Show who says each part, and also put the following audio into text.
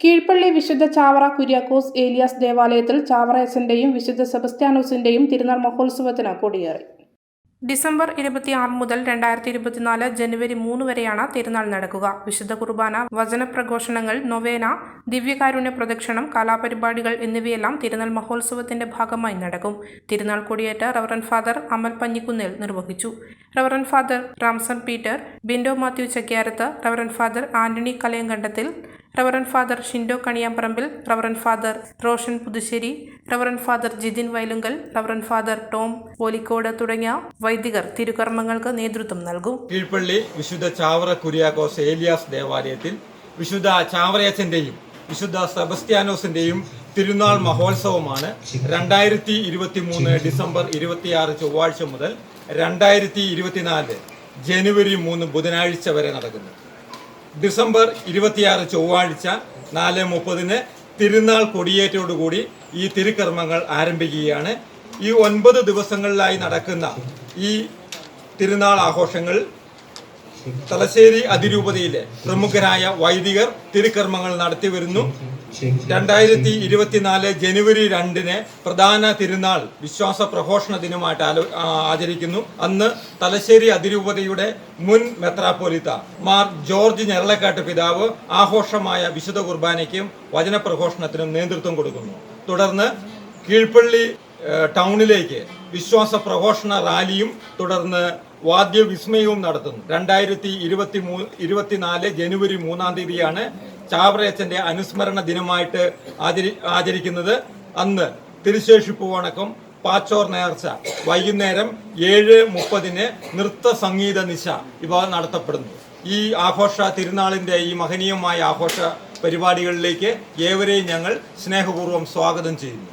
Speaker 1: കീഴ്പള്ളി വിശുദ്ധ ചാവറ കുര്യാക്കോസ് ഏലിയാസ് ദേവാലയത്തിൽ ചാവറയച്ചന്റെയും വിശുദ്ധ സെബസ്ത്യാനോസിന്റെയും തിരുനാൾ മഹോത്സവത്തിന് കൊടിയേറി. ഡിസംബർ ഇരുപത്തിയാറ് മുതൽ രണ്ടായിരത്തി ഇരുപത്തിനാല് ജനുവരി മൂന്ന് വരെയാണ് തിരുനാൾ നടക്കുക. വിശുദ്ധ കുർബാന വചനപ്രഘോഷണങ്ങൾ നൊവേന ദിവ്യകാരുണ്യ പ്രദക്ഷിണം കലാപരിപാടികൾ എന്നിവയെല്ലാം തിരുനാൾ മഹോത്സവത്തിന്റെ ഭാഗമായി നടക്കും. തിരുനാൾ കൊടിയേറ്റ റവറൻ ഫാദർ അമൽ പഞ്ഞിക്കുന്നിൽ നിർവഹിച്ചു. Reverend father Ramson Peter Bindo Mathew Chakkiyarath reverend father Antony Kalayankandathil reverend father Shindo Kaniyamparambil reverend father Roshan Puthussery reverend father Jithin Vayalunkal reverend father Tom Olikkode തുടങ്ങിയ വൈദികർ തിരുകർമ്മങ്ങൾക്ക് നേതൃത്വം നൽകും.
Speaker 2: കീഴ്പള്ളി വിശുദ്ധ ചാവറ കുര്യാക്കോസ് ഏലിയാസ് ദേവാലയത്തിൽ വിശുദ്ധ ചാവറയച്ചന്റെയും വിശുദ്ധ സെബസ്ത്യാനോസിന്റെയും തിരുനാൾ മഹോത്സവമാണ് രണ്ടായിരത്തി ഇരുപത്തി മൂന്ന് ഡിസംബർ ഇരുപത്തിയാറ് ചൊവ്വാഴ്ച മുതൽ രണ്ടായിരത്തി ഇരുപത്തിനാല് ജനുവരി മൂന്ന് ബുധനാഴ്ച വരെ നടക്കുന്നു ഡിസംബർ ഇരുപത്തിയാറ് ചൊവ്വാഴ്ച നാല് മുപ്പതിന് തിരുനാൾ കൊടിയേറ്റോടുകൂടി ഈ തിരുക്കർമ്മങ്ങൾ ആരംഭിക്കുകയാണ്. ഈ ഒൻപത് ദിവസങ്ങളിലായി നടക്കുന്ന ഈ തിരുനാൾ ആഘോഷങ്ങൾ തലശ്ശേരി അതിരൂപതയിലെ പ്രമുഖരായ വൈദികർ തിരുക്കർമ്മങ്ങൾ നടത്തി വരുന്നു രണ്ടായിരത്തി ഇരുപത്തിനാല് ജനുവരി രണ്ടിന് പ്രധാന തിരുനാൾ വിശ്വാസ പ്രഘോഷണ ദിനമായിട്ട് ആചരിക്കുന്നു. അന്ന് തലശ്ശേരി അതിരൂപതയുടെ മുൻ മെത്രാപ്പോലിത്ത മാർ ജോർജ് ഞെരളക്കാട്ട് പിതാവ് ആഘോഷമായ വിശുദ്ധ കുർബാനയ്ക്കും വചനപ്രഘോഷണത്തിനും നേതൃത്വം കൊടുക്കുന്നു. തുടർന്ന് കീഴ്പള്ളി ടൗണിലേക്ക് വിശ്വാസ പ്രഘോഷണ റാലിയും തുടർന്ന് വാദ്യവിസ്മയവും നടത്തുന്നു. രണ്ടായിരത്തി ഇരുപത്തി മൂ ഇരുപത്തിനാല് ജനുവരി മൂന്നാം തീയതിയാണ് ചാവറയച്ചന്റെ അനുസ്മരണ ദിനമായിട്ട് ആചരി ആചരിക്കുന്നത്. അന്ന് തിരുശേഷിപ്പ് വണക്കം പാച്ചോർ നേർച്ച വൈകുന്നേരം ഏഴ് മുപ്പതിന് നൃത്ത സംഗീത നിശ ഇവ നടത്തപ്പെടുന്നു. ഈ ആഘോഷ തിരുനാളിന്റെ ഈ മഹനീയമായ ആഘോഷ പരിപാടികളിലേക്ക് ഏവരെയും ഞങ്ങൾ സ്നേഹപൂർവം സ്വാഗതം ചെയ്യുന്നു.